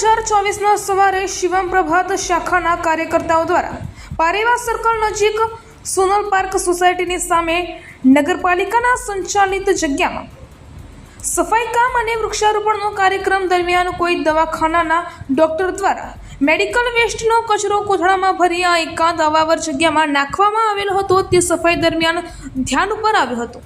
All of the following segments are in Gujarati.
હજાર ચોવીસના સવારે શિવમ પ્રભાત શાખાના કાર્યકર્તાઓ દ્વારા પારેવા સર્કલ નજીક સોનલ પાર્ક સોસાયટીની સામે નગરપાલિકાના સંચાલિત જગ્યામાં સફાઈ કામ અને વૃક્ષારોપણનો કાર્યક્રમ દરમિયાન કોઈ દવાખાનાના ડોક્ટર દ્વારા મેડિકલ વેસ્ટનો કચરો કોથળામાં ભરી આ એકાંત અવાવર જગ્યામાં નાખવામાં આવેલો હતો. તે સફાઈ દરમિયાન ધ્યાન ઉપર આવ્યો હતો.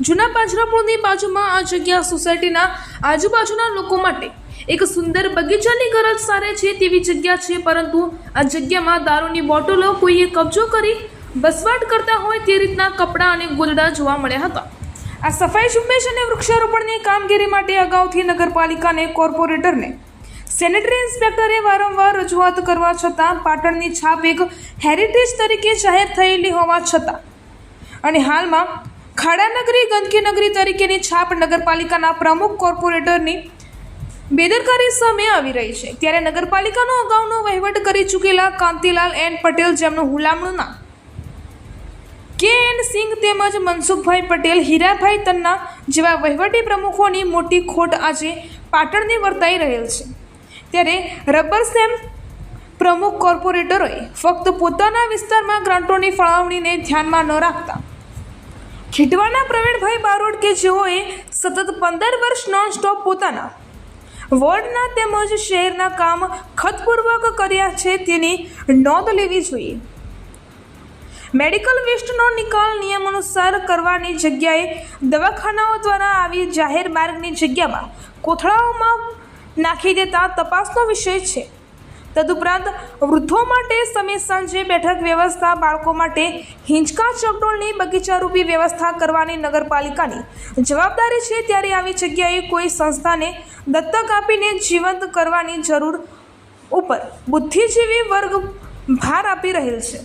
જૂના પાંજરાપોળની બાજુમાં આ જગ્યા સોસાયટીના આજુબાજુના લોકો માટે એક સુંદર બગીચાની ગરજ સારે છે તેવી જગ્યા છે, પરંતુ આ જગ્યામાં દારૂની બોટલો કોઈએ કબજો કરી વસવાટ કરતા હોય તે રીતના કપડાં અને ગોદડા જોવા મળ્યા હતા. આ સફાઈ ઝુંબેશ અને વૃક્ષારોપણની કામગીરી માટે અગાઉથી નગરપાલિકાને કોર્પોરેટરને સેનેટરી ઇન્સ્પેક્ટરે વારંવાર રજૂઆત કરવા છતાં પાટણની છાપ એક હેરિટેજ તરીકે જાહેર થયેલી હોવા છતાં. અને હાલમાં ખાડાનગરી ગંદકી નગરી તરીકેની છાપ નગરપાલિકાના પ્રમુખ કોર્પોરેટરની બેદરકારી સામે આવી રહી છે. ત્યારે નગરપાલિકાનો અગાઉનો વહીવટ કરી ચૂકેલા કાંતિલાલ એન પટેલ જેમનું હુલામણુંના કે એન સિંઘ તેમજ મનસુખભાઈ પટેલ, હીરાભાઈ તન્ના જેવા વહીવટી પ્રમુખોની મોટી ખોટ આજે પાટણને વર્તાઈ રહેલ છે. ત્યારે રબર સેમ પ્રમુખ કોર્પોરેટરોએ ફક્ત પોતાના વિસ્તારમાં ગ્રાન્ટોની ફાળવણીને ધ્યાનમાં ન રાખતા ખીટવાના પ્રવીણભાઈ બારોટ કે જેઓએ સતત પંદર વર્ષ નોન સ્ટોપ પોતાના વોર્ડના તેમજ શહેરના કામ ખતપૂર્વક કર્યા છે તેની નોંધ લેવી જોઈએ. મેડિકલ વેસ્ટનો નિકાલ નિયમ અનુસાર કરવાની જગ્યાએ દવાખાનાઓ દ્વારા આવી જાહેર માર્ગની જગ્યામાં કોથળાઓમાં નાખી દેતા તપાસનો વિષય છે. તદુપરાંત વૃદ્ધો માટે સમય સાંજે બેઠક વ્યવસ્થા, બાળકો માટે હિંચકા ચકડોળની બગીચારૂપી વ્યવસ્થા કરવાની નગરપાલિકાની જવાબદારી છે. ત્યારે આવી જગ્યાએ કોઈ સંસ્થાને દત્તક આપીને જીવંત કરવાની જરૂર ઉપર બુદ્ધિજીવી વર્ગ ભાર આપી રહેલ છે.